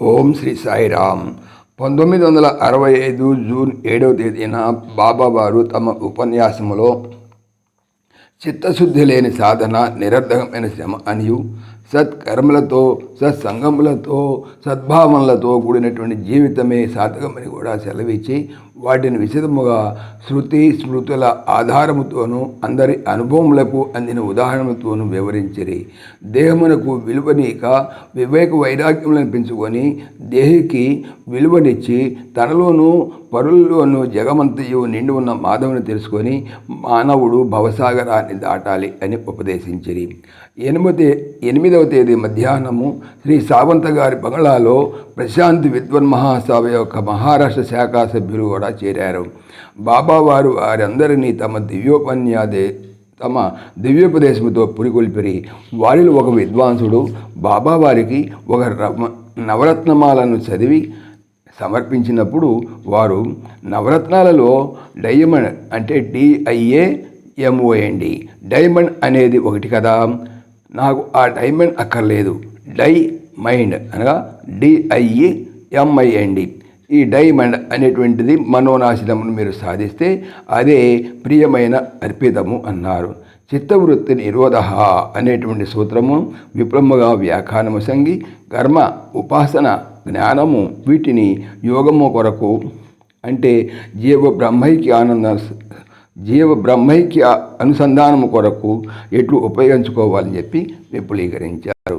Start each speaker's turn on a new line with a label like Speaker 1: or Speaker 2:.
Speaker 1: ఓం శ్రీ సాయిరామ్. పంతొమ్మిది వందల అరవై ఐదు జూన్ ఏడవ తేదీన బాబావారు తమ ఉపన్యాసములో చిత్తశుద్ధి లేని సాధన నిరర్ధకమైన శ్రమ అనియు సత్కర్మలతో సత్సంగములతో సద్భావనలతో కూడినటువంటి జీవితమే సాధకమని కూడా సెలవిచ్చి వాటిని విశదముగా శృతి స్మృతుల ఆధారముతోనూ అందరి అనుభవములకు అందిన ఉదాహరణలతోనూ వివరించిరి. దేహమునకు విలువనీక వివేక వైరాగ్యములను పెంచుకొని దేహికి విలువనిచ్చి తనలోనూ పరుల్లోనూ జగమంతయు నిండి ఉన్న మాధవుని తెలుసుకొని మానవుడు భవసాగరాన్ని దాటాలి అని ఉపదేశించిరి. ఎనిమిది ఎనిమిదవ తేదీ మధ్యాహ్నము శ్రీ సావంత గారి బంగ్లాలో ప్రశాంతి విద్వన్ మహాసభ యొక్క మహారాష్ట్ర శాఖా సభ్యులు కూడా చేరారు. బాబావారు వారందరినీ తమ దివ్యోపన్యాదే తమ దివ్యోపదేశముతో పురికొల్పిరి. వారిలో ఒక విద్వాంసుడు బాబావారికి ఒక నవరత్నమాలను చదివి సమర్పించినప్పుడు వారు నవరత్నాలలో డైమండ్ అంటే డిఐఏ ఎంఓఎండి డైమండ్ అనేది ఒకటి కదా. నాకు ఆ డైమండ్ అక్కర్లేదు. డై మైండ్ అనగా డిఐఈ ఎంఐఎండి ఈ డైమండ్ అనేటువంటిది మనోనాశనమును మీరు సాధిస్తే అదే ప్రియమైన అర్పితము అన్నారు. చిత్తవృత్తి నిరోధ అనేటువంటి సూత్రము విప్లవముగా వ్యాఖ్యానము సంగి కర్మ ఉపాసన జ్ఞానము వీటిని యోగము కొరకు అంటే జీవ బ్రహ్మైక్య ఆనంద జీవ బ్రహ్మైక్య అనుసంధానము కొరకు ఎట్లు ఉపయోగించుకోవాలని చెప్పి విపులీకరించారు.